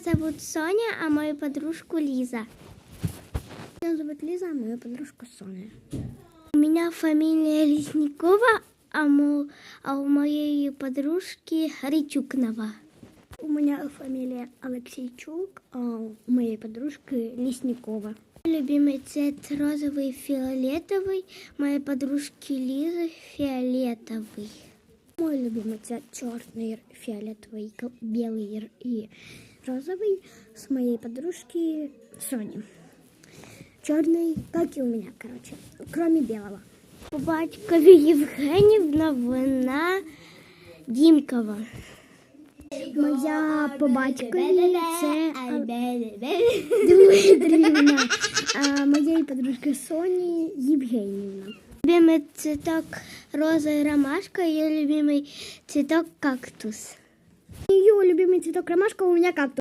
Меня зовут Соня, а мою подружку Лиза. Меня зовут Лиза, а мою подружку Соня. У меня фамилия Лесникова, а, мо- а у моей подружки Ричукнова. У меня фамилия Алексейчук, а у моей подружки Лесникова. Любимый цвет розовый, фиолетовый. Моей подружки Лизы фиолетовый. Мой любимый цвет черный, фиолетовый, белый и розовый с моей подружки Сони. Черный, как и у меня, короче, кроме белого. У батькові Євгенівна, вона Дімкова. Моя по батькові це Ал- Дмитрівна, а моєї подружки Соні Євгенівна. Любимый цветок роза и ромашка, ее любимый цветок кактус. Ее любимый цветок ромашка у меня кактус.